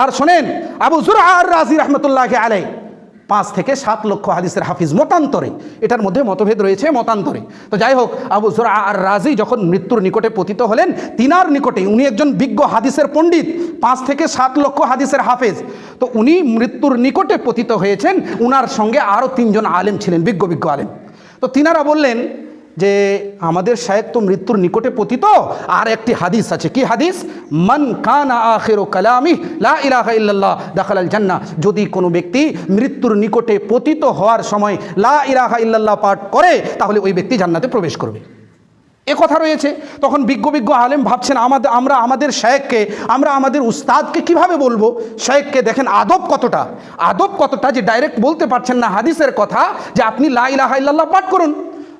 আর শোনেন, আবু জুর আর রাজি রহমতুল্লাহ আলাই পাঁচ থেকে সাত লক্ষ হাদিসের হাফিজ মতান্তরে, এটার মধ্যে মতভেদ রয়েছে মতান্তরে। তো যাই হোক, আবু জুর আর রাজি যখন মৃত্যুর নিকটে পতিত হলেন, তিনার নিকটে উনি একজন বিজ্ঞ হাদিসের পণ্ডিত, পাঁচ থেকে সাত লক্ষ হাদিসের হাফেজ। তো উনি মৃত্যুর নিকটে পতিত হয়েছেন, উনার সঙ্গে আরও তিনজন আলেম ছিলেন, বিজ্ঞ বিজ্ঞ আলেম। তো তিনারা বললেন যে আমাদের শায়েক তো মৃত্যুর নিকটে পতিত, আর একটি হাদিস আছে। কি হাদিস? মান কানা আখের ও কালামি লা ইলাহা ইল্লাল্লাহ আল জান্নাহ। যদি কোনো ব্যক্তি মৃত্যুর নিকটে পতিত হওয়ার সময় লা ইলাহা ইল্লাল্লাহ পাঠ করে, তাহলে ওই ব্যক্তি জান্নাতে প্রবেশ করবে। এ কথা রয়েছে। তখন বিজ্ঞ বিজ্ঞ আলেম ভাবছেন, আমাদের, আমরা আমাদের শেখকে আমরা আমাদের উস্তাদকে কীভাবে বলব? শেখকে দেখেন আদব কতটা। আদব কতটা যে ডাইরেক্ট বলতে পারছেন না হাদিসের কথা যে আপনি লা ইলাহা ইল্লাল্লাহ পাঠ করুন।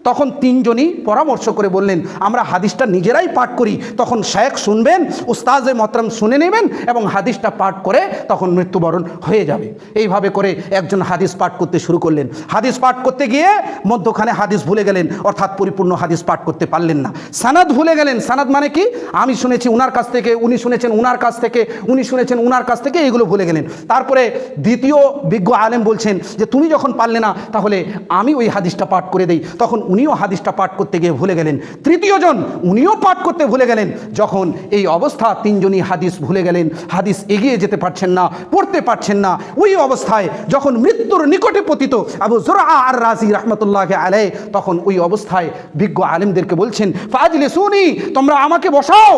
তখন তিনজনই পরামর্শ করে বললেন, আমরা হাদিসটা নিজেরাই পাঠ করি। তখন শেখ শুনবেন উস্তাজে মতরম শুনে নেবেন এবং হাদিসটা পাঠ করে তখন মৃত্যুবরণ হয়ে যাবে। এইভাবে করে একজন হাদিস পাঠ করতে শুরু করলেন। হাদিস পাঠ করতে গিয়ে মধ্যখানে হাদিস ভুলে গেলেন, অর্থাৎ পরিপূর্ণ হাদিস পাঠ করতে পারলেন না। সানাদ ভুলে গেলেন। সানাদ মানে কি? আমি শুনেছি উনার কাছ থেকে, উনি শুনেছেন উনার কাছ থেকে, উনি শুনেছেন উনার কাছ থেকে এগুলো ভুলে গেলেন। তারপরে দ্বিতীয় বিজ্ঞ আলেম বলছেন যে, তুমি যখন পারলে না, তাহলে আমি ওই হাদিসটা পাঠ করে দেই। তখন উনিও হাদিসটা পাঠ করতে গিয়ে ভুলে গেলেন। তৃতীয়জন উনিও পাঠ করতে ভুলে গেলেন। যখন এই অবস্থা তিনজনই হাদিস ভুলে গেলেন, হাদিস এগিয়ে যেতে পারছেন না, পড়তে পারছেন না, ওই অবস্থায় যখন মৃত্যুর নিকটে পতিত আবু জোরা আর রাজি রহমতুল্লাহ আলাই তখন ওই অবস্থায় বিজ্ঞ আলেমদেরকে বলছেন ফাজলে শুনি তোমরা আমাকে বসাও।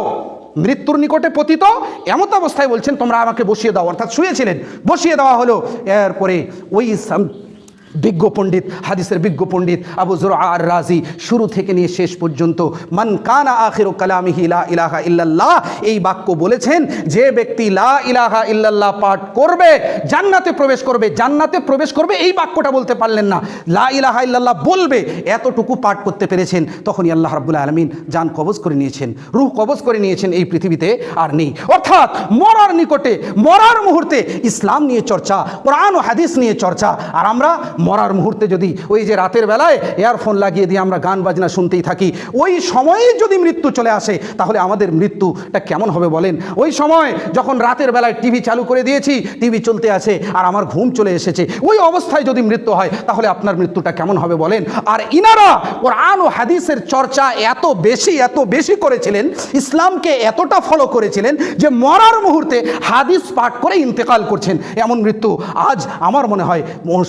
মৃত্যুর নিকটে পতিত এমত অবস্থায় বলছেন, তোমরা আমাকে বসিয়ে দাও। অর্থাৎ শুয়েছিলেন। বসিয়ে দেওয়া হলো। এরপরে ওই বিজ্ঞ পণ্ডিত, হাদিসের বিজ্ঞ পণ্ডিত আবু জোর আর রাজি শুরু থেকে নিয়ে শেষ পর্যন্ত মান কানা আখির কালামিহি লা ইলাহা ইল্লাল্লাহ, এই বাক্য বলেছেন, যে ব্যক্তি লা ইলাহা ইল্লাল্লাহ পাঠ করবে, জান্নাতে প্রবেশ করবে, জান্নাতে প্রবেশ করবে, এই বাক্যটা বলতে পারলেন না। লা ইলাহা ইল্লাল্লাহ বলবে, এতটুকু পাঠ করতে পেরেছেন, তখনই আল্লাহ রাব্বুল আলমিন যান কবজ করে নিয়েছেন, রুহ কবজ করে নিয়েছেন এই পৃথিবীতে আর নেই। অর্থাৎ মরার নিকটে, মরার মুহূর্তে ইসলাম নিয়ে চর্চা, কোরআন ও হাদিস নিয়ে চর্চা, আর আমরা মরার মুহূর্তে যদি ওই যে রাতের বেলায় এয়ারফোন লাগিয়ে দিয়ে আমরা গান বাজনা শুনতেই থাকি, ওই সময়ে যদি মৃত্যু চলে আসে, তাহলে আমাদের মৃত্যুটা কেমন হবে বলেন? ওই সময় যখন রাতের বেলায় টিভি চালু করে দিয়েছি, টিভি চলতে আছে আর আমার ঘুম চলে এসেছে, ওই অবস্থায় যদি মৃত্যু হয়, তাহলে আপনার মৃত্যুটা কেমন হবে বলেন? আর ইনারা কোরআন ও হাদিসের চর্চা এত বেশি এত বেশি করেছিলেন, ইসলামকে এতটা ফলো করেছিলেন যে মরার মুহূর্তে হাদিস পাঠ করে ইন্তেকাল করছেন। এমন মৃত্যু আজ আমার মনে হয়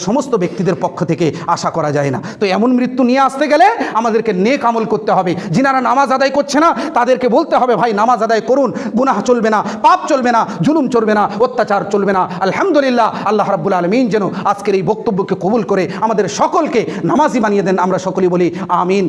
সমস্ত ব্যক্তিদের পক্ষ থেকে আশা করা যায় না। তো এমন মৃত্যু নিয়ে আসতে গেলে আমাদেরকে নেক আমল করতে হবে। যিনারা নামাজ আদায় করছে না, তাদেরকে বলতে হবে, ভাই, নামাজ আদায় করুন। গুনাহ চলবে না, পাপ চলবে না, জুলুম চলবে না, অত্যাচার চলবে না। আলহামদুলিল্লাহ, আল্লাহ রাব্বুল আলমিন যেন আজকের এই বক্তব্যকে কবুল করে আমাদের সকলকে নামাজি বানিয়ে দেন। আমরা সকলেই বলি, আমিন।